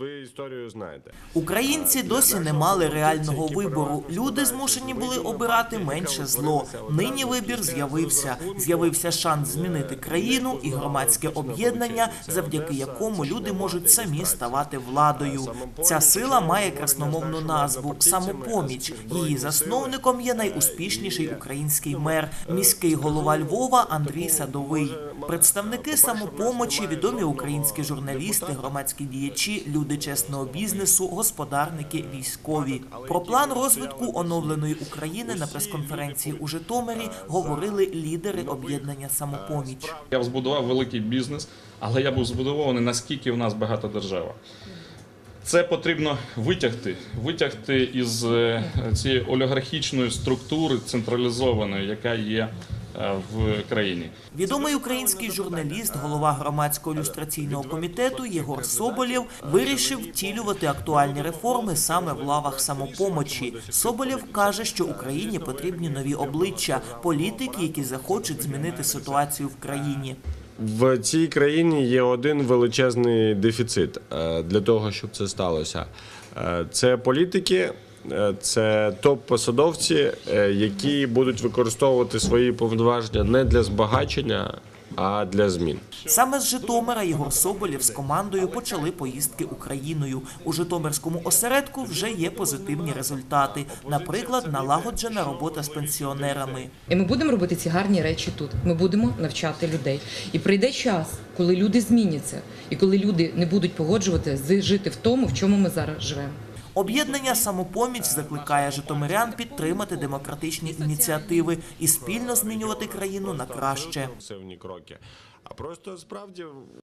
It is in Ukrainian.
ви історію знаєте. Українці досі не мали реального вибору. Люди змушені були обирати менше зло. Нині вибір з'явився. З'явився шанс змінити країну і громадське об'єднання, завдяки якому люди можуть самі ставати владою. Ця сила має красномовну назву самопоміч. Її засновником є найуспішніший український мер, міський голова Львова Андрій Садовий. Представники самопомочі, відомі українські журналісти, громадські діячі, люди чесного бізнесу, господарники, військові. Про план розвитку оновленої України на прес-конференції у Житомирі говорили лідери об'єднання самопоміч. Я збудував великий бізнес, але я був збудований, наскільки в нас багата держава. Це потрібно витягти, витягти із е, цієї олігархічної структури централізованої, яка є в країні. Відомий український журналіст, голова громадського ілюстраційного комітету Єгор Соболєв вирішив втілювати актуальні реформи саме в лавах самопомочі. Соболєв каже, що Україні потрібні нові обличчя, політики, які захочуть змінити ситуацію в країні. В цій країні є один величезний дефіцит е, для того, щоб це сталося. Е, Це політики, е, це топ-посадовці, е, які будуть використовувати свої повноваження не для збагачення, а для змін. Саме з Житомира Єгор Соболєв з командою почали поїздки Україною. У Житомирському осередку вже є позитивні результати. Наприклад, налагоджена робота з пенсіонерами. І ми будемо робити ці гарні речі тут. Ми будемо навчати людей. І прийде час, коли люди зміняться, і коли люди не будуть погоджувати з жити в тому, в чому ми зараз живемо. Об'єднання самопоміч закликає житомирян підтримати демократичні ініціативи і спільно змінювати країну на краще. А просто справді